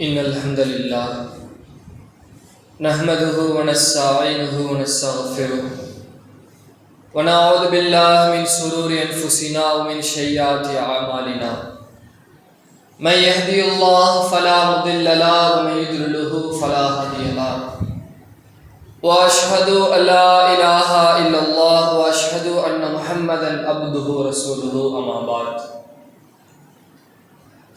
إن الحمد لله. نحمده ونستعينه ونستغفره. ونعوذ بالله من شرور أنفسنا ومن سيئات أعمالنا. من يهدي الله فلا مضل له ومن يضلله فلا هادي له. وأشهد أن لا إله إلا الله وأشهد أن محمدا عبده ورسوله أما بعد.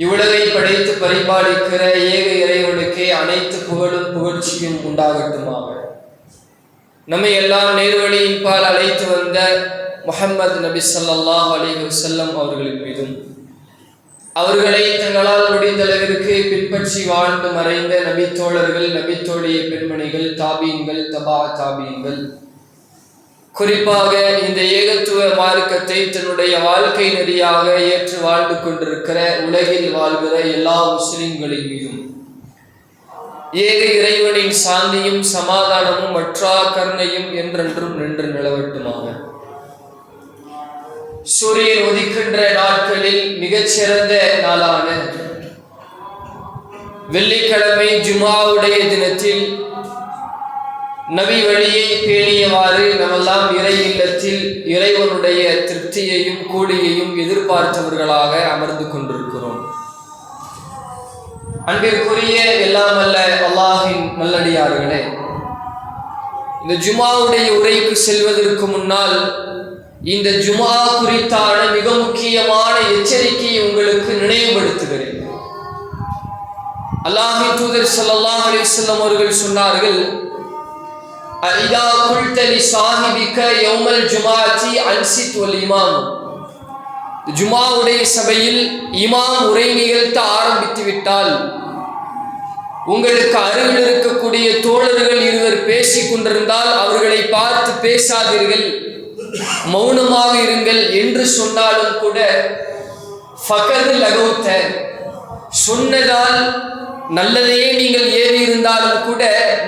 இவ்வுலகை படைத்து பரிபாலிக்கிற ஏக இறைவனுக்கே அனைத்து புகழும் புகழ்ச்சியும் உண்டாகட்டுமாக. நம்மை எல்லாம் நேர்வழியின் பால் அழைத்து வந்த முகமது நபி சல்லாஹ் அலைஹி வஸல்லம் அவர்களின் மீதும் அவர்களை தங்களால் முடிந்த அளவிற்கு பின்பற்றி வாழ்ந்து மறைந்த நபித்தோழர்கள் நபித்தோழிய பெண்மணிகள் தாபீன்கள் தபா தாபீன்கள் குறிப்பாக இந்த ஏகத்துவ மார்க்கத்தை தன்னுடைய வாழ்க்கை நெறியாக ஏற்று வாழ்ந்து கொண்டிருக்கிற உலகில் வாழ்கிற எல்லா முஸ்லிம்களின் மீதும். ஏக இறைவனின் சாந்தியும் சமாதானமும் மற்றா கருணையும் என்றென்றும் நின்று நிலவட்டுமாக. சூரியன் உதிக்கின்ற நாட்களில் மிகச்சிறந்த நாளான வெள்ளிக்கிழமை ஜுமாவுடைய தினத்தில் நபி வழியை பேணியவாறு நம்மெல்லாம் இறை இல்லத்தில் இறைவனுடைய திருப்தியையும் கூடியையும் எதிர்பார்த்தவர்களாக அமர்ந்து கொண்டிருக்கிறோம். அன்பிற்குரிய எல்லாம் அல்ல அல்லாஹின் நல்லடியார்களே இந்த ஜுமாவுடைய உரைக்கு செல்வதற்கு முன்னால் இந்த ஜுமா குறித்தான மிக முக்கியமான எச்சரிக்கையை உங்களுக்கு நினைவுபடுத்துகிறேன். அல்லாஹி தூதர் சல்லாஹ் அலைஹி அவர்கள் சொன்னார்கள் ஐதா குல்தலி சாஹிபிக்க யௌமல் ஜுமாத்தி அன்சித் வல் இமாம் ஜுமாவுடைய சபையில் இமாம் உரை நிகழ்த்த ஆரம்பித்து விட்டால் உங்களுக்கு அருகில் இருக்கக்கூடிய தோழர்கள் இருவர் பேசிக் கொண்டிருந்தால் அவர்களை பார்த்து பேசாதீர்கள் மௌனமாக இருங்கள் என்று சொன்னாலும் கூட ஃபகது லகவுத்த சொன்னதால் நல்லதையே நீங்கள் ஏ இருந்தாலும் கூட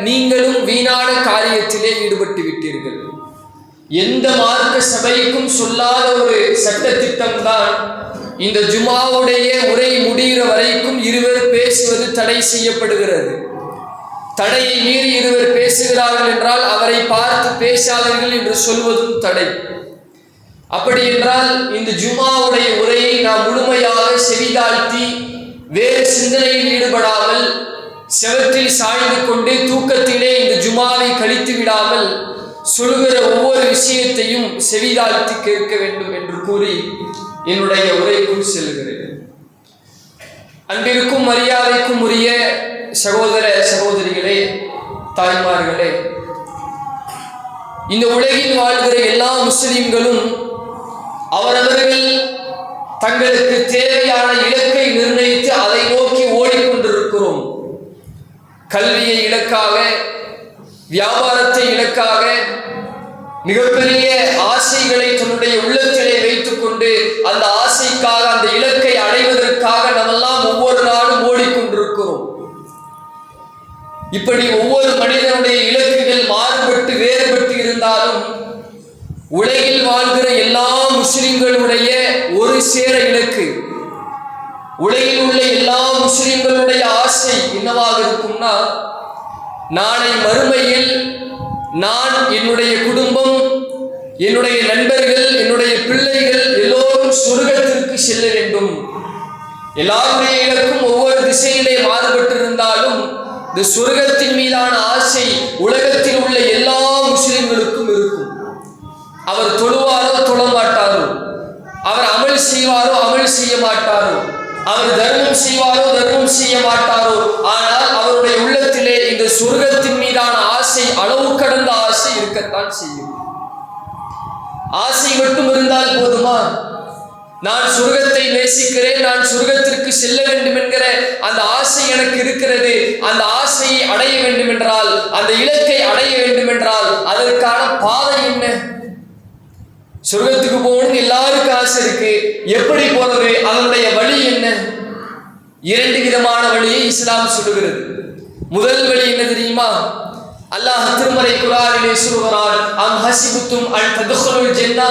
நீங்களும் வீணான காரியத்திலே ஈடுபட்டு விட்டீர்கள். எந்த மார்க்க சபைக்கும் சொல்லாத ஒரு சட்டத்திட்டம் தான் இந்த ஜுமாவுடைய உரை முடிகிற வரைக்கும் இருவர் பேசுவது தடை செய்யப்படுகிறது. தடையை மீறி இருவர் பேசுகிறார்கள் என்றால் அவரை பார்த்து பேசாதீர்கள் என்று சொல்வதும் தடை. அப்படி என்றால் இந்த ஜுமாவுடைய உரையை நாம் முழுமையாக செவிதாழ்த்தி வேறு சிந்தனையில் ஈடுபடாமல் செவற்றில் சாய்ந்து கொண்டு தூக்கத்திலே இந்த ஜுமாவை கழித்து விடாமல் சொல்கிற ஒவ்வொரு விஷயத்தையும் செவிதாழ்த்தி கேட்க வேண்டும் என்று கூறி என்னுடைய உரைக்குள் செல்கிறேன். அன்பிற்கும் மரியாதைக்கும் உரிய சகோதர சகோதரிகளே தாய்மார்களே இந்த உலகில் வாழ்கிற எல்லா முஸ்லிம்களும் அவரவர்கள் தங்களுக்கு தேவையான இலக்கை நிர்ணயித்து அதை நோக்கி கல்வியை இலக்காக வியாபாரத்தை இலக்காக மிகப்பெரிய ஆசைகளை தன்னுடைய உள்ளத்திலே வைத்துக் கொண்டு அந்த ஆசைக்காக அந்த இலக்கை அடைவதற்காக நம்மெல்லாம் ஒவ்வொரு நாளும் ஓடிக்கொண்டிருக்கிறோம். இப்படி ஒவ்வொரு மனிதனுடைய இலக்குகள் மாறுபட்டு வேறுபட்டு இருந்தாலும் உலகில் வாழ்கிற எல்லா முஸ்லிம்களுடைய ஒரு சேர இலக்கு. உலகில் உள்ள எல்லா முஸ்லிம்களுடைய ஆசை என்னவாக இருக்கும்னா நாளை மறுமையில் நான் என்னுடைய குடும்பம் என்னுடைய நண்பர்கள் என்னுடைய பிள்ளைகள் எல்லோரும் சொர்க்கத்திற்கு செல்ல வேண்டும். எல்லாருடைய இலக்கும் ஒவ்வொரு திசையிலே மாறுபட்டிருந்தாலும் இந்த சொர்க்கத்தின் மீதான ஆசை உலகத்தில் உள்ள எல்லா முஸ்லிம்களுக்கும் இருக்கும். அவர் தொழுவாரோ தொழ மாட்டாரோ அவர் அமல் செய்வாரோ அமல் செய்ய மாட்டாரோ? அவர் தர்மம் செய்வாரோ தர்மம் செய்ய மாட்டாரோ ஆனால் அவருடைய உள்ளத்திலே இந்த சொர்க்கத்தின் மீதான ஆசை அளவு கடந்த ஆசை இருக்கத்தான் செய்யும். ஆசை மட்டும் இருந்தால் போதுமா? நான் சுருகத்தை நேசிக்கிறேன் நான் சுருகத்திற்கு செல்ல வேண்டும் என்கிற அந்த ஆசை எனக்கு இருக்கிறது. அந்த ஆசையை அடைய வேண்டும் என்றால் அந்த இலக்கை அடைய வேண்டும் என்றால் அதற்கான பாதை என்ன? சொர்க்கத்துக்கு போகணும்னு எல்லாருக்கும் ஆசை இருக்கு. எப்படி போறது? அதனுடைய வழி என்ன? இரண்டு விதமான வழியை இஸ்லாம் சொல்லுகிறது. முதல் வழி என்ன தெரியுமா? அல்லாஹ் திருமறை குரானிலே சொல்கிறான் அம் ஹசிபுத்தும் அல் ததுகுலுல் ஜென்னா.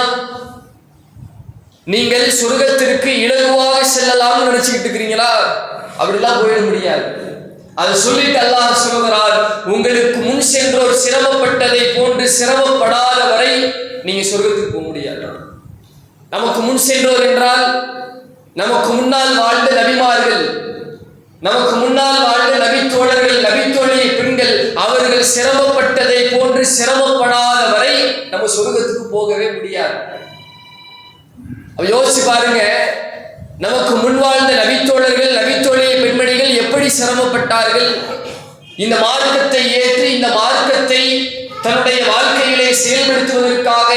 நீங்கள் சொர்க்கத்திற்கு இலகுவாக செல்லலாம்னு நினைச்சுக்கிட்டு இருக்கிறீங்களா? அப்படிலாம் போயிட முடியாது. அதை சொல்லிட்டு அல்லாஹ் சொல்கிறார் உங்களுக்கு முன் சென்றோர் சிரமப்பட்டதை போன்று சிரமப்படாத வரை நீங்க சொர்க்கத்துக்கு போக முடியாது. நமக்கு முன் சென்றோர் என்றால் நமக்கு முன்னால் வாழ்ந்த நபிமார்கள் நமக்கு முன்னால் வாழ்ந்த நபித்தோழர்கள் நபித்தோழிய பெண்கள் அவர்கள் சிரமப்பட்டதை போன்று சிரமப்படாத வரை நம்ம சொர்க்கத்துக்கு போகவே முடியாது. யோசிச்சு பாருங்க நமக்கு முன் வாழ்ந்த நபித்தோழர்கள் நபித்தோழிய பெண்மணிகள் எப்படி சிரமப்பட்டார்கள்? இந்த மார்க்கத்தை ஏற்று இந்த மார்க்கத்தை தன்னுடைய வாழ்க்கையிலே செயல்படுத்துவதற்காக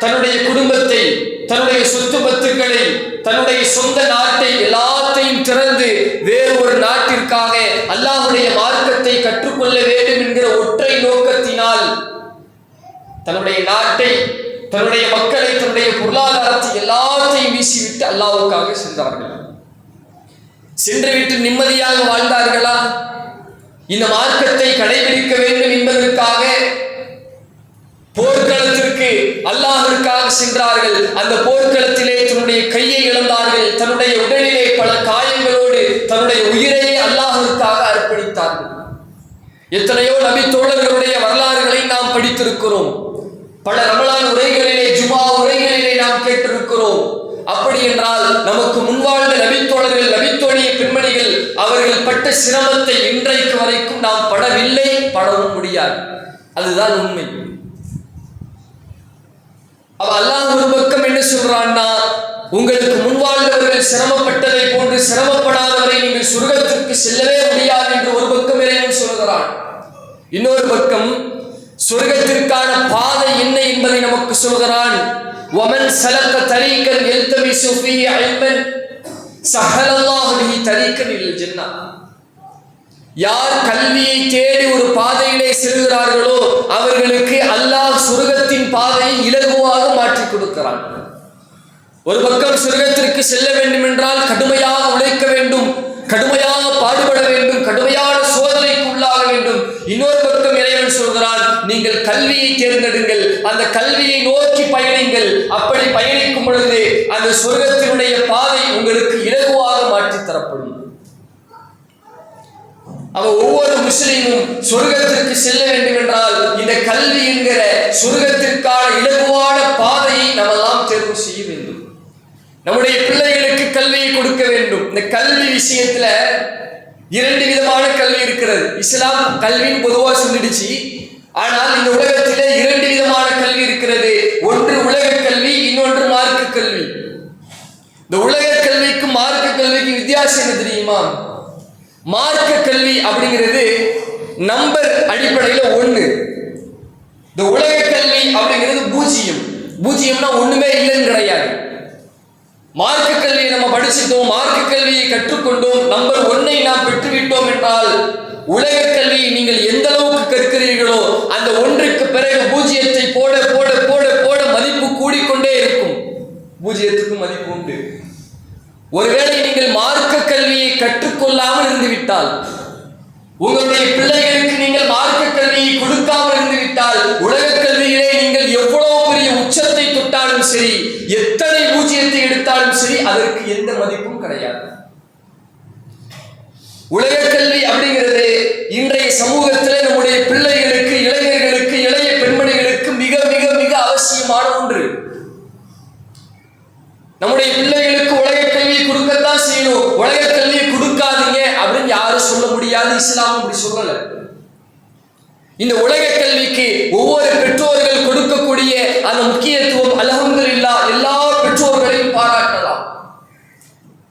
தன்னுடைய குடும்பத்தை தன்னுடைய சொத்து பத்துக்களை தன்னுடைய சொந்த நாட்டை எல்லாத்தையும் திறந்து வேறு ஒரு நாட்டிற்காக அல்லாஹுடைய மார்க்கத்தை கற்றுக்கொள்ள வேண்டும் என்கிற ஒற்றை நோக்கத்தினால் தன்னுடைய நாட்டை தன்னுடைய மக்களை தன்னுடைய பொருளாதாரத்தை எல்லாத்தையும் வீசிவிட்டு அல்லாவுக்காக சென்றார்கள். சென்று விட்டு நிம்மதியாக வாழ்ந்தார்களா? இந்த மார்க்கத்தை கடைபிடிக்க வேண்டும் என்பதற்காக போர்க்களத்திற்கு அல்லாஹிற்காக சென்றார்கள். அந்த போர்க்களத்திலே தன்னுடைய கையை இழந்தார்கள். தன்னுடைய உடலிலே பல காயங்களோடு தன்னுடைய உயிரையே அல்லாஹிற்காக அர்ப்பணித்தார்கள். எத்தனையோ நபி தோழர்களுடைய வரலாறுகளை நாம் படித்திருக்கிறோம். பல ரமலான் உரைகளிலே ஜுமா உரைகளிலே நாம் கேட்டிருக்கிறோம். அப்படி என்றால் நமக்கு முன்வாழ்ந்த நபித்தோழர்கள் நபித்தோழிய பெண்மணிகள் அவர்கள் பட்ட சிரமத்தை இன்றைக்கு வரைக்கும் நாம் படவில்லை படவும் முடியாது. அதுதான் உண்மை. அவ அல்லாஹ் ஒரு பக்கம் என்ன சொல்றான்னா உங்களுக்கு முன்வாழ்ந்தவர்கள் சிரமப்பட்டதை போன்று சிரமப்படாதவரை நீங்கள் சுருகத்திற்கு செல்லவே முடியாது என்று ஒரு பக்கம் இறைவன் சொல்கிறான். இன்னொரு பக்கம் சொர்க்கத்திற்கான பாதை என்ன என்பதை நமக்கு சொல்கிறான். ஒமன் சலக்க தரீக்கன் எல்தமி சுஃபி அல்மன் சஹலல்லாஹு பிஹி தரீக்கன் இல் ஜன்னா யார் கல்வியை தேடி ஒரு பாதையிலே செல்கிறார்களோ அவர்களுக்கு அல்லாஹ் சுருகத்தின் பாதையை இலகுவாக மாற்றி கொடுக்கிறான். ஒரு பக்கம் சுருகத்திற்கு செல்ல வேண்டும் என்றால் கடுமையாக உழைக்க வேண்டும் கடுமையாக பாடுபட வேண்டும் கடுமையான சோதனைக்கு உள்ளாக வேண்டும். இன்னொரு தேவன் சொல்கிறார் நீங்கள் கல்வியை தேர்ந்தெடுங்கள். அந்த கல்வியை நோக்கி பயணிங்கள். அப்படி பயணிக்கும் பொழுது அந்த சொர்க்கத்தினுடைய பாதை உங்களுக்கு இலகுவாக மாற்றி தரப்படும் அவ ஒவ்வொரு முஸ்லீமும் சொர்க்கத்திற்கு செல்ல வேண்டும் என்றால் இந்த கல்வி என்கிற சொர்க்கத்திற்கான இலகுவான பாதையை நம்மெல்லாம் தேர்வு செய்ய வேண்டும். நம்முடைய பிள்ளைகளுக்கு கல்வியை கொடுக்க வேண்டும். இந்த கல்வி விஷயத்துல இரண்டு விதமான கல்வி இருக்கிறது. இஸ்லாம் கல்வின்னு பொதுவா சொல்லிடுச்சு. ஆனால் இந்த உலகத்தில் இரண்டு விதமான கல்வி இருக்கிறது. ஒன்று உலக கல்வி இன்னொன்று மார்க்க கல்வி. இந்த உலக கல்விக்கும் மார்க்க கல்விக்கும் வித்தியாசம் என்ன தெரியுமா? மார்க்க கல்வி அப்படிங்கிறது நம்பர் அடிப்படையில் ஒன்று இந்த உலக கல்வி அப்படிங்கிறது பூஜ்ஜியம். பூஜ்ஜியம்னா ஒண்ணுமே இல்லைன்னு கிடையாது. மார்க்க கல்வியை நம்ம படிச்சுட்டோம் மார்க்க கல்வியை கற்றுக்கொண்டோம். நம்பர் ஒன்னை நாம் பெற்றுவிட்டோம் என்றால் உலக கல்வியை நீங்கள் எந்த அளவுக்கு கற்கிறீர்களோ அந்த ஒன்றுக்கு பிறகு பூஜ்ஜியத்தை போட போட போட போட மதிப்பு கூடிக்கொண்டே இருக்கும். பூஜ்ஜியத்துக்கு மதிப்பு உண்டு. ஒருவேளை நீங்கள் மார்க்க கல்வியை கற்றுக்கொள்ளாமல் இருந்து விட்டால் உங்களுடைய பிள்ளைகளுக்கு நீங்கள் மார்க்க கல்வியை கொடுக்காமல் இருந்து விட்டால் உலக எந்த மதிப்பும் கிடையாது. உலக கல்வி அப்படிங்கிறது இன்றைய சமூகத்தில் நம்முடைய பிள்ளைகளுக்கு இளைஞர்களுக்கு இளைய பெண்மணிகளுக்கு மிக மிக மிக அவசியமான ஒன்று. நம்முடைய பிள்ளைகளுக்கு உலக கல்வியை கொடுக்கத்தான் செய்யணும். உலக கல்வி கொடுக்காதீங்க அப்படின்னு யாரும் சொல்ல முடியாது. இஸ்லாம் அப்படி சொல்லல. இந்த உலக கல்விக்கு ஒவ்வொரு பெற்றோர்கள் கொடுக்கக்கூடிய அந்த முக்கியத்துவம் அலஹம்துலில்லா எல்லா பெற்றோர்களையும் பாராட்டு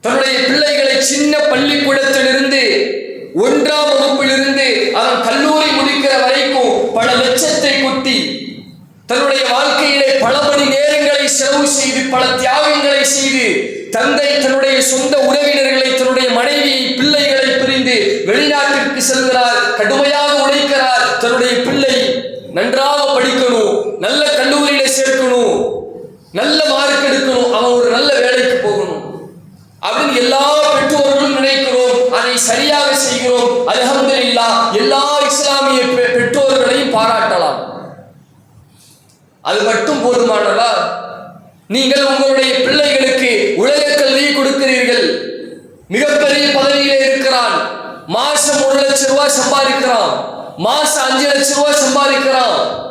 தன்னுடைய பிள்ளைகளை சின்ன பள்ளிக்கூடத்திலிருந்து ஒன்றாம் வகுப்பிலிருந்து அவன் கல்லூரி முடிக்கிற வரைக்கும் பல லட்சத்தை கொட்டி தன்னுடைய வாழ்க்கையிலே பல மணி நேரங்களை செலவு செய்து பல தியாகங்களை செய்து தந்தை தன்னுடைய சொந்த உறவினர்களை தன்னுடைய மனைவியை பிள்ளைகளை பிரிந்து வெளிநாட்டிற்கு செல்கிறார் கடுமையாக உழைக்கிறார். தன்னுடைய பிள்ளை நன்றாக படிக்கணும் நல்ல கல்லூரியில சேர்க்கணும் நல்ல மார்க் எடுக்கணும். அவன் ஒரு நல்ல வேலைக்கு போகணும் அப்படின்னு எல்லா பெற்றோர்களும் நினைக்கிறோம் அதை சரியாக செய்கிறோம். அல்ஹம்துலில்லாஹ் எல்லா இஸ்லாமிய பெ- பெற்றோர்களையும் பாராட்டலாம். அது மட்டும் போதுமானதா நீங்கள் உங்களுடைய பிள்ளைகளுக்கு உலக கல்வியை கொடுக்கிறீர்கள். மிகப்பெரிய பதவியிலே இருக்கிறான். மாசம் ஒரு லட்சம் ரூபாய் சம்பாதிக்கிறான். மாசம் அஞ்சு லட்சம் ரூபாய் சம்பாதிக்கிறான்.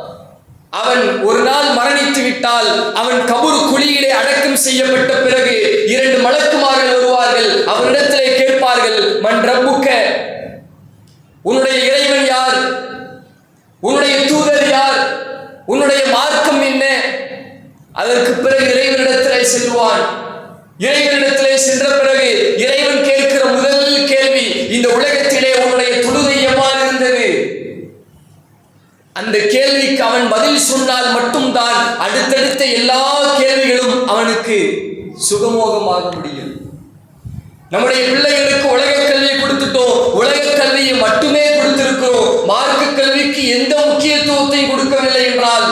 அவன் ஒரு நாள் மரணித்து விட்டால் அவன் கபூர் குழியிலே அடக்கம் செய்யப்பட்ட பிறகு இரண்டு மலக்குமார்கள் வருவார்கள். அவரிடத்திலே கேட்பார்கள் மன் ரப்புக்க உன்னுடைய இறைவன் யார்? உன்னுடைய தூதர் யார்? உன்னுடைய மார்க்கம் என்ன? அதற்கு பிறகு இறைவனிடத்திலே செல்வான் இறைவனிடத்திலே சென்ற பிறகு இறைவன் கேட்கிற முதல் கேள்வி இந்த உலகத்தில் உன்னுடைய தொழுகை எவ்வாறு இருந்தது அந்த கேள்விக்கு அவன் பதில் சொன்னால் மட்டும்தான் அடுத்தடுத்த எல்லா கேள்விகளும் அவனுக்கு சுகமோகமாக முடியும். நம்முடைய பிள்ளைகளுக்கு உலக கல்வியை கொடுத்துட்டோம். உலக கல்வியை மட்டுமே கொடுத்திருக்கிறோம். மார்க்க கல்விக்கு எந்த முக்கியத்துவத்தையும் கொடுக்கவில்லை என்றால்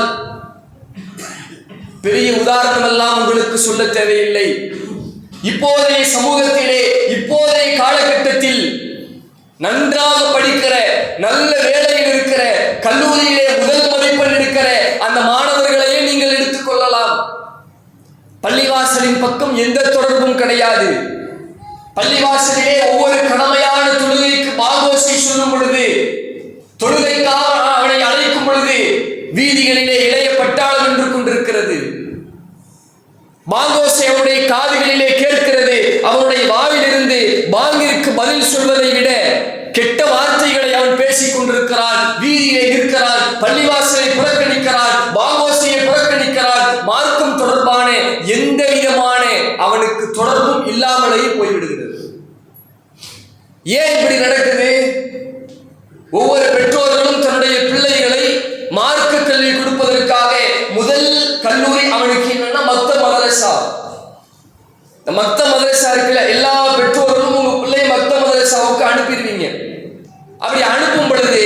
பெரிய உதாரணம் எல்லாம் உங்களுக்கு சொல்ல தேவையில்லை. இப்போதைய சமூகத்திலே இப்போதைய காலகட்டத்தில் நன்றாக படிக்கிற நல்ல வேலையில் இருக்கிற கல்லூரியிலே முதல் மதிப்பெண் இருக்கிற அந்த மாணவர்களையே நீங்கள் எடுத்துக்கொள்ளலாம் பள்ளிவாசலின் பக்கம் எந்த தொடர்பும் கிடையாது. பள்ளிவாசலிலே ஒவ்வொரு கடமையான தொழுகைக்கு பாகோசை சொல்லும் பொழுது தொழுகைக்காக அவனை அழைக்கும் பொழுது வீதிகளிலே இளைய பட்டாளம் என்று கொண்டிருக்கிறது. பாங்கோசை அவனுடைய காதுகளிலே கேட்கிறது அவனுடைய வாவிலிருந்து பாங்கிற்கு பதில் சொல்வதை விட இல்லாமலேயே போய்விடுகிறது. ஏன் இப்படி நடக்குது? ஒவ்வொரு பெற்றோர்களும் தன்னுடைய பிள்ளைகளை மார்க்க கல்வி கொடுப்பதற்காக முதல் கல்லூரி அவனுக்கு என்னன்னா மத்த மதரசா இந்த மத்த மதரசா இருக்குல்ல எல்லா பெற்றோர்களும் உங்க பிள்ளைய மத்த மதரசாவுக்கு அனுப்பிடுவீங்க. அப்படி அனுப்பும் பொழுது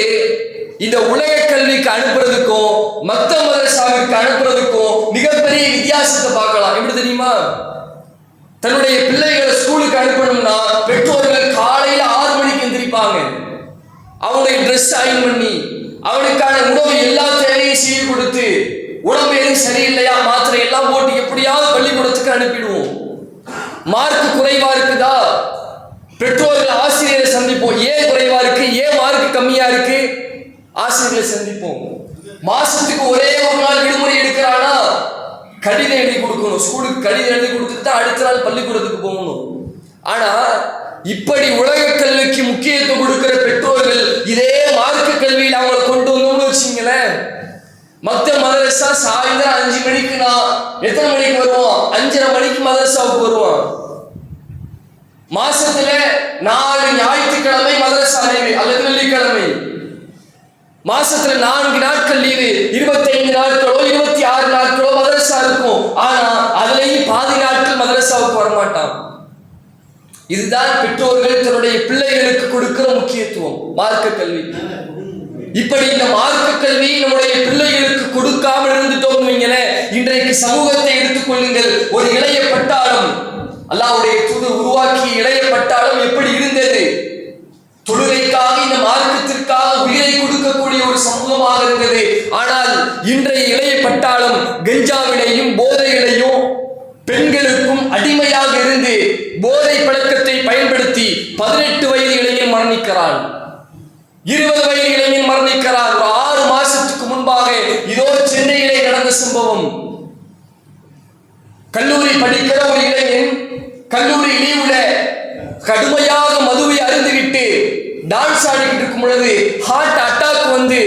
இந்த உலக கல்விக்கு அனுப்புறதுக்கும் மத்த மதரசாவுக்கு அனுப்புறதுக்கும் மிகப்பெரிய வித்தியாசத்தை பார்க்கலாம். எப்படி தெரியுமா? தன்னுடைய பிள்ளைகளை ஸ்கூலுக்கு அனுப்பணும்னா பெற்றோர்கள் காலையில ஆறு மணிக்கு எந்திரிப்பாங்க. அவனுடைய ட்ரெஸ் அயன் பண்ணி அவனுக்கான உணவு எல்லா தேவையும் செய்து கொடுத்து உடம்பு எதுவும் சரியில்லையா மாத்திரை எல்லாம் போட்டு எப்படியாவது பள்ளிக்கூடத்துக்கு அனுப்பிடுவோம். மார்க் குறைவா இருக்குதா? பெற்றோர்கள் ஆசிரியரை சந்திப்போம். ஏன் குறைவா இருக்கு? ஏன் மார்க் கம்மியா இருக்கு? ஆசிரியரை சந்திப்போம். மாசத்துக்கு ஒரே ஒரு நாள் விடுமுறை எடுக்கிறானா? கடிதம் எழுதி கொடுக்கணும். ஸ்கூலுக்கு கடிதம் எழுதி கொடுத்துட்டு தான் அடுத்த நாள் பள்ளிக்கூடத்துக்கு போகணும். ஆனா இப்படி உலக கல்விக்கு முக்கியத்துவம் கொடுக்கிற பெற்றோர்கள் இதே மார்க்க கல்வியில் அவங்கள கொண்டு வந்தோம்னு வச்சுங்களேன் மத்த மதரசா சாயந்தரம் அஞ்சு மணிக்கு நான் எத்தனை மணிக்கு வருவோம்? அஞ்சரை மணிக்கு மதரசாவுக்கு வருவான். மாசத்துல நாலு ஞாயிற்றுக்கிழமை மதரசா அல்லது வெள்ளிக்கிழமை. மாசத்துல நான்கு நாட்கள் லீவு இருபத்தைந்து நாட்களோ இருபத்தி ஆறு நாட்களோ மதரசா இருக்கும். ஆனா அதுலயும் பாதி நாட்கள் மதரசாவுக்கு வரமாட்டான். இதுதான் பெற்றோர்கள் தன்னுடைய பிள்ளைகளுக்கு கொடுக்கிற முக்கியத்துவம் மார்க்க கல்வி. இப்படி இந்த மார்க்க கல்வி நம்முடைய பிள்ளைகளுக்கு கொடுக்காமல் இருந்துட்டோம் இன்றைக்கு சமூகத்தை எடுத்துக்கொள்ளுங்கள் ஒரு இளைய பட்டாளம் அல்லாவுடைய தூதர் உருவாக்கிய இளைய பட்டாளம் எப்படி இருந்தது? தொழுகைக்காக இந்த மார்க்க சமூகமாக இருந்தது. ஆனால் இன்றைய இளைய பட்டாளம் கஞ்சாவிலையும் போதைகளையும் பெண்களுக்கும் அடிமையாக இருந்து போதை பழக்கத்தை பயன்படுத்தி பதினெட்டு வயது இளைஞன் மரணிக்கிறான் இருபது வயது இளைஞன் மரணிக்கிறான் ஒரு ஆறு மாசத்துக்கு முன்பாக இதோ சென்னையிலே நடந்த சம்பவம். கல்லூரி படிக்கிற ஒரு இளைஞன் கல்லூரி லீவுல கடுமையாக மதுவை அருந்துவிட்டு டான்ஸ் ஆடிக்கிட்டு இருக்கும் பொழுது ஹார்ட் அட்டாக் வந்து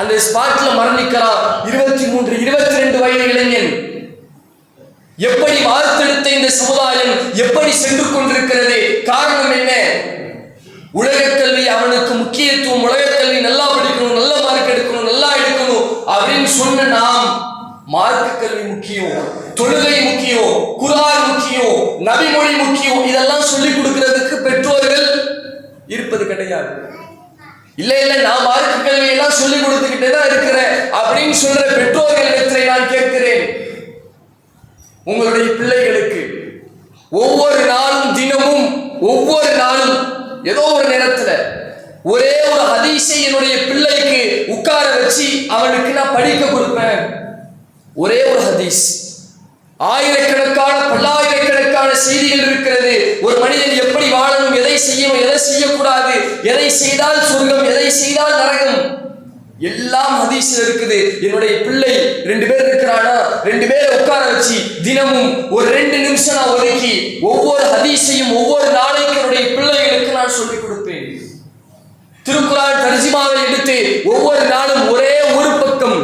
அந்த ஸ்பாட்ல மரணிக்கிறான் இருபத்தி மூன்று இருபத்தி ரெண்டு வயது இளைஞன். எப்படி வார்த்தெடுத்த இந்த சமுதாயம்? எப்படி சென்று கொண்டிருக்கிறது? காரணம் என்ன? உலக கல்வி அவனுக்கு முக்கியத்துவம் உலக கல்வி நல்லா படிக்கணும் நல்ல மார்க் எடுக்கணும் நல்லா எடுக்கணும் அப்படின்னு சொன்ன நாம் மார்க்க கல்வி முக்கியம் தொழுகை முக்கியம் குரான் முக்கியம் நபிமொழி முக்கியம். இதெல்லாம் சொல்லிக் கொடுக்கிறதுக்கு பெற்றோர்கள் இருப்பது கிடையாது. இல்ல இல்ல நான் மார்க்க கல்வி எல்லாம் சொல்லி கொடுத்துக்கிட்டே தான் இருக்கிறேன் அப்படின்னு சொல்ற பெற்றோர்களிடத்தில் நான் கேட்கிறேன். உங்களுடைய பிள்ளைகளுக்கு ஒவ்வொரு நாளும் தினமும் ஒவ்வொரு நாளும் ஏதோ ஒரு நேரத்துல ஒரே ஒரு ஹதீஸை என்னுடைய பிள்ளைக்கு உட்கார வச்சு அவனுக்கு நான் படிக்க கொடுப்பேன். ஒரே ஒரு ஹதீஸ். ஆயிரக்கணக்கான பல்லாயிரக்கணக்கான செய்திகள் இருக்கிறது. ஒரு மனிதன் எப்படி வாழணும் எதை செய்யணும் எதை செய்யக்கூடாது எதை செய்தால் சொர்க்கம் எதை செய்தால் நரகம்? எல்லாம் ஹதீஸ்ல இருக்குது. என்னுடைய பிள்ளை ரெண்டு பேர் இருக்கிறானா? ரெண்டு பேரை உட்கார வச்சு தினமும் ஒரு ரெண்டு நிமிஷம் நான் ஒதுக்கி ஒவ்வொரு ஹதீஸையும் ஒவ்வொரு நாளைக்கு என்னுடைய பிள்ளைகளுக்கு நான் சொல்லிக் கொடுப்பேன். திருக்குறான் தர்ஜிமாவை எடுத்து ஒவ்வொரு நாளும் ஒரே ஒரு பக்கம்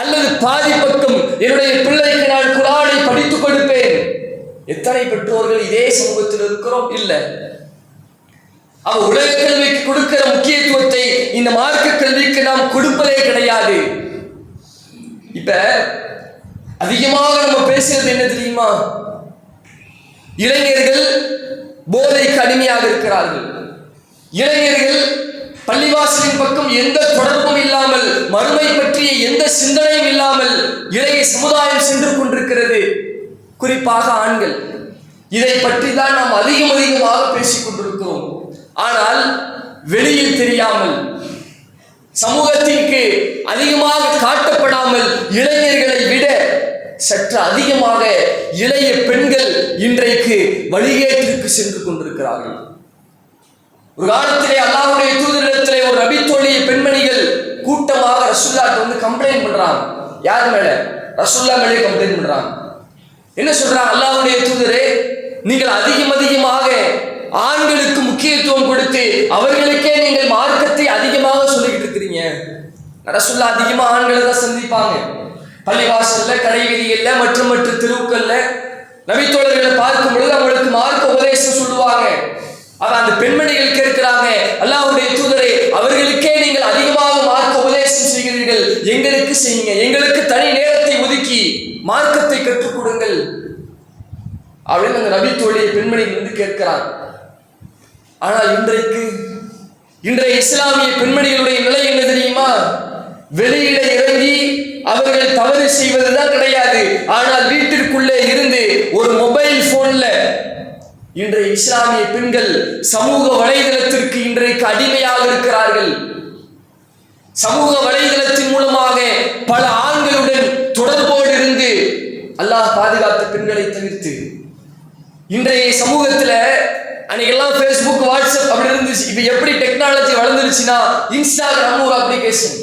அல்லது பாதி பக்கம் என்னுடைய பிள்ளைக்கு நான் குரானை படித்துக் கொடுப்பேன். எத்தனை பெற்றோர்கள் இதே சமூகத்தில் இருக்கிறோம்? இல்லை. அவ உலக கல்விக்கு கொடுக்கிற முக்கியத்துவத்தை இந்த மார்க்க கல்விக்கு நாம் கொடுப்பதே கிடையாது. இப்ப அதிகமாக நம்ம பேசுறது என்ன தெரியுமா? இளைஞர்கள் போதைக்கு அடிமையாக இருக்கிறார்கள். இளைஞர்கள் பள்ளிவாசலின் பக்கம் எந்த தொடர்பும் இல்லாமல் மறுமை பற்றிய எந்த சிந்தனையும் இல்லாமல் இளைய சமுதாயம் சென்று கொண்டிருக்கிறது. குறிப்பாக ஆண்கள். இதை பற்றி தான் நாம் அதிகம் அதிகமாக பேசிக் கொண்டிருக்கிறோம். ஆனால் வெளியில் தெரியாமல் சமூகத்திற்கு அதிகமாக காட்டப்படாமல் இளைஞர்களை விட சற்று அதிகமாக இளைய பெண்கள் இன்றைக்கு வழிகேட்டிற்கு சென்று கொண்டிருக்கிறார்கள். ஒரு காலத்திலே அல்லாஹ்வுடைய தூதரிடத்திலே ஒரு நபித்தோழிய பெண்மணிகள் கூட்டமாக ரசுல்லாட்டு வந்து கம்ப்ளைண்ட் பண்றாங்க. யார் மேல? ரசுல்லா மேலே கம்ப்ளைண்ட் பண்றாங்க. என்ன சொல்றாங்க அல்லாஹுடைய தூதரே? நீங்கள் அதிகம் அதிகமாக ஆண்களுக்கு முக்கியத்துவம் கொடுத்து அவர்களுக்கே நீங்கள் மார்க்கத்தை அதிகமாக சொல்லிக்கிட்டு இருக்கிறீங்க. ரசுல்லா அதிகமா ஆண்களை தான் சந்திப்பாங்க. பள்ளிவாசல்ல கடைவீதிகள்ல மற்றும் மற்ற தெருவுக்கள்ல நபித்தோழர்களை பார்க்கும் பொழுது அவங்களுக்கு மார்க்க உபதேசம் சொல்லுவாங்க. ஆனா அந்த பெண்மணிகள் கேட்கிறாங்க அல்லாவுடைய தூதரை அவர்களுக்கே நீங்கள் அதிகமாக மார்க்க உபதேசம் செய்கிறீர்கள். எங்களுக்கு செய்யுங்க. எங்களுக்கு தனி நேரத்தை ஒதுக்கி மார்க்கத்தை கற்றுக் கொடுங்கள். அப்படின்னு அந்த நபி தோழியை பெண்மணிகள் வந்து கேட்கிறார். ஆனால் இன்றைக்கு இன்றைய இஸ்லாமிய பெண்மணிகளுடைய நிலை என்ன தெரியுமா? வெளியில இறங்கி அவர்கள் தவறு செய்வதுதான் கிடையாது. ஆனால் வீட்டிற்குள்ளே இருந்து ஒரு மொபைல் போன்ல இன்றைய இஸ்லாமிய பெண்கள் சமூக வலைதளத்திற்கு இன்றைக்கு அடிமையாக இருக்கிறார்கள். சமூக வலைதளத்தின் மூலமாக பல ஆண்களுடன் தொடர்போடு இருந்து அல்லாஹ் பாதுகாத்த பெண்களை தவிர்த்து இன்றைய சமூகத்துல அன்னைக்கெல்லாம் ஃபேஸ்புக் வாட்ஸ்அப் அப்படி இருந்துச்சு. இப்போ எப்படி டெக்னாலஜி வளர்ந்துருச்சுன்னா இன்ஸ்டாகிராம் ஒரு அப்ளிகேஷன்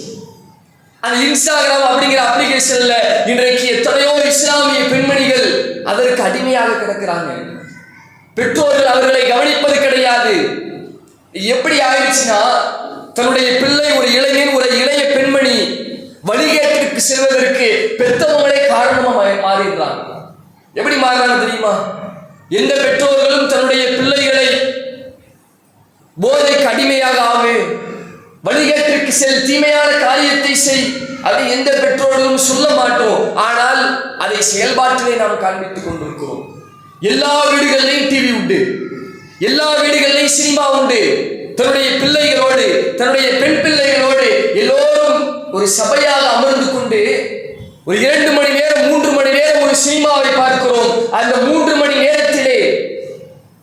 அந்த இன்ஸ்டாகிராம் அப்படிங்கிற அப்ளிகேஷன்ல இன்றைக்கு எத்தனையோ இஸ்லாமிய பெண்மணிகள் அதற்கு அடிமையாக கிடக்கிறாங்க. பெற்றோர்கள் அவர்களை கவனிப்பது கிடையாது. எப்படி ஆயிடுச்சுன்னா தன்னுடைய பிள்ளை ஒரு இளைஞன் ஒரு இளைய பெண்மணி வழிகேட்டிற்கு செல்வதற்கு பெத்தவங்களே காரணமா மா- மாறிடுறாங்க. எப்படி மாறுறாங்க தெரியுமா? எந்த பெற்றோர்களும் தன்னுடைய பிள்ளைகளை போதைக்கு அடிமையாக ஆகு. வழிகேட்டிற்கு செல் தீமையான காரியத்தை செய். அதை எந்த பெற்றோர்களும் சொல்ல மாட்டோம். ஆனால் அதை செயல்பாட்டிலே நாம் காண்பித்துக் கொண்டிருக்கிறோம். எல்லா வீடுகளிலையும் டிவி உண்டு. எல்லா வீடுகளிலையும் சினிமா உண்டு. தன்னுடைய பிள்ளைகளோடு தன்னுடைய பெண் பிள்ளைகளோடு எல்லோரும் ஒரு சபையாக அமர்ந்து கொண்டு ஒரு இரண்டு மணி நேரம் மூன்று மணி நேரம் ஒரு சினிமாவை பார்க்கிறோம். அந்த மூன்று மணி நேரத்திலே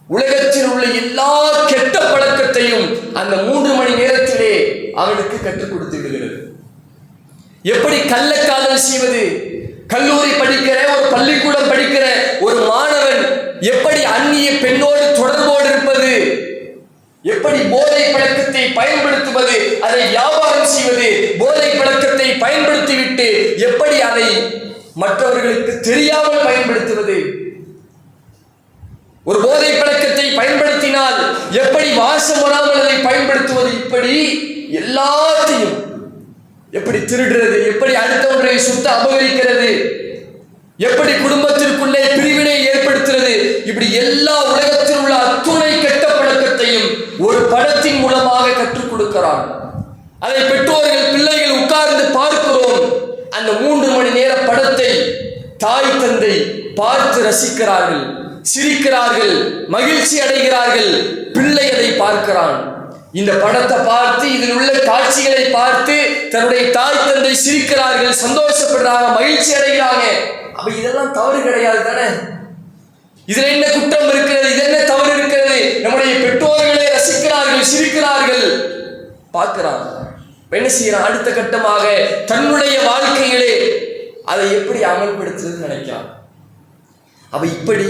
உலகத்தில் உள்ள எல்லா கெட்ட பழக்கத்தையும் அந்த மூன்று மணி நேரத்திலே அவனுக்கு கற்றுக் கொடுத்து விடுகிறது. எப்படி கள்ளக்காதல் செய்வது? கல்லூரி படிக்கிற ஒரு பள்ளிக்கூடம் படிக்கிற ஒரு மாணவன் எப்படி அந்நிய பெண்ணோடு தொடர்போடு இருப்பது? எப்படி போதை பழக்கத்தை பயன்படுத்துவது? அதை வியாபாரம் செய்வது? போதை பழக்கத்தை பயன்படுத்திவிட்டு எப்படி அதை மற்றவர்களுக்கு தெரியாமல் பயன்படுத்துவது? ஒரு போதை பழக்கத்தை பயன்படுத்தினால் எப்படி வாசம் வராமல் அதை பயன்படுத்துவது? இப்படி எல்லாத்தையும் எப்படி திருடுறது எப்படி அடுத்தவன்றை சுத்த அபகரிக்கிறது எப்படி குடும்பத்திற்குள்ளே பிரிவினை ஏற்படுத்துறது இப்படி எல்லா உலகத்தில் உள்ள அத்துணை கெட்ட பழக்கத்தையும் ஒரு படத்தின் மூலமாக கற்றுக் கொடுக்கிறான். அதை பெற்றோர்கள் பிள்ளைகள் உட்கார்ந்து பார்க்கிறோம். அந்த மூன்று மணி நேர படத்தை தாய் தந்தை பார்த்து ரசிக்கிறார்கள் சிரிக்கிறார்கள் மகிழ்ச்சி அடைகிறார்கள் பிள்ளை அதை பார்க்கிறான். இந்த படத்தை பார்த்து இதில் உள்ள காட்சிகளை பார்த்து தன்னுடைய தாய் தந்தை சிரிக்கிறார்கள் சந்தோஷப்படுறாங்க மகிழ்ச்சி அடைகிறாங்க. அப்ப இதெல்லாம் தவறு கிடையாது தானே? இதுல என்ன குற்றம் இருக்கிறது? இது என்ன தவறு இருக்கிறது? நம்முடைய பெற்றோர்களே ரசிக்கிறார்கள் சிரிக்கிறார்கள். பார்க்கிறான். என்ன செய்யறான்? அடுத்த கட்டமாக தன்னுடைய வாழ்க்கையிலே அதை எப்படி அமல்படுத்துறதுன்னு நினைக்கிறான். அப்ப இப்படி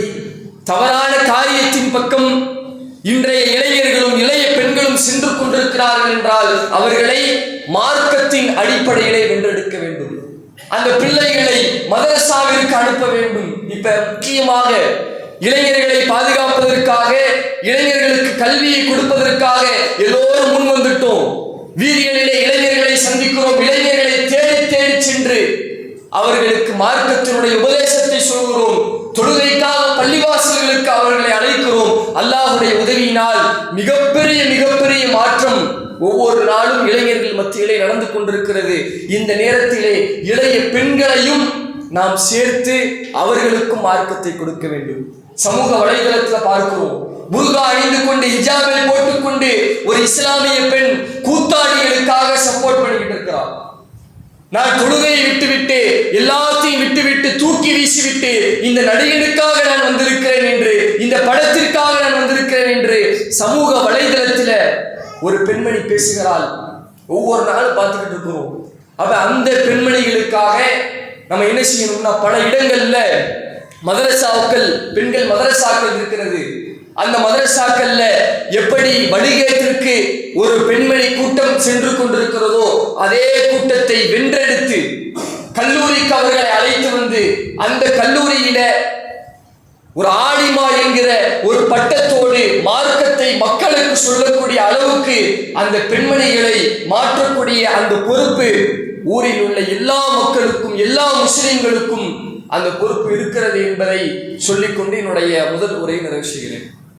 தவறான காரியத்தின் பக்கம் இன்றைய இளைஞர்களும் இளைய பெண்களும் சென்று கொண்டிருக்கிறார்கள் என்றால் அவர்களை மார்க்கத்தின் அடிப்படையிலே வென்றெடுக்க வேண்டும். அந்த பிள்ளைகளை மதரசாவிற்கு அனுப்ப வேண்டும். இப்ப முக்கியமாக இளைஞர்களை பாதுகாப்பதற்காக இளைஞர்களுக்கு கல்வியை கொடுப்பதற்காக எல்லோரும் முன் வந்துட்டோம். வீதிகளிலே இளைஞர்களை சந்திக்கிறோம். இளைஞர்களை தேடி தேடி சென்று அவர்களுக்கு மார்க்கத்தினுடைய உபதேசத்தை சொல்கிறோம். அல்லாஹுடைய உதவியினால் மிகப்பெரிய மிகப்பெரிய மாற்றம் ஒவ்வொரு நாளும் இளைஞர்கள் மத்தியிலே நடந்து கொண்டிருக்கிறது. இந்த நேரத்திலே இளைய பெண்களையும் நாம் சேர்த்து அவர்களுக்கும் மார்க்கத்தை கொடுக்க வேண்டும். சமூக வலைதளத்தில் பார்க்கிறோம். புர்கா அணிந்து கொண்டு ஹிஜாபை போட்டுக்கொண்டு ஒரு இஸ்லாமிய பெண் கூத்தாடிகளுக்காக சப்போர்ட் பண்ணிக்கிட்டு இருக்கிறார் நான் தொழுகையை விட்டுவிட்டு எல்லாத்தையும் விட்டுவிட்டு தூக்கி வீசிவிட்டு இந்த நடிகனுக்காக நான் வந்திருக்கிறேன் என்று இந்த படத்திற்காக நான் வந்திருக்கிறேன் என்று சமூக வலைதளத்தில் ஒரு பெண்மணி பேசுகிறாள். ஒவ்வொரு நாளும் பார்த்துக்கிட்டு இருக்கிறோம். அப்ப அந்த பெண்மணிகளுக்காக நம்ம என்ன செய்யணும்னா பல இடங்கள்ல மதரசாக்கள் பெண்கள் மதரசாக்கள் இருக்கிறது. அந்த மதரசாக்கள்ல எப்படி வழிகேட்டிற்கு ஒரு பெண்மணி கூட்டம் சென்று கொண்டிருக்கிறதோ அதே கூட்டத்தை வென்றெடுத்து கல்லூரிக்கு அவர்களை அழைத்து வந்து அந்த கல்லூரியில ஒரு ஆடிமா என்கிற ஒரு பட்டத்தோடு மார்க்கத்தை மக்களுக்கு சொல்லக்கூடிய அளவுக்கு அந்த பெண்மணிகளை மாற்றக்கூடிய அந்த பொறுப்பு ஊரில் உள்ள எல்லா மக்களுக்கும் எல்லா முஸ்லிம்களுக்கும் அந்த பொறுப்பு இருக்கிறது என்பதை சொல்லிக்கொண்டு என்னுடைய முதல் உரையை நிறைவு செய்கிறேன்.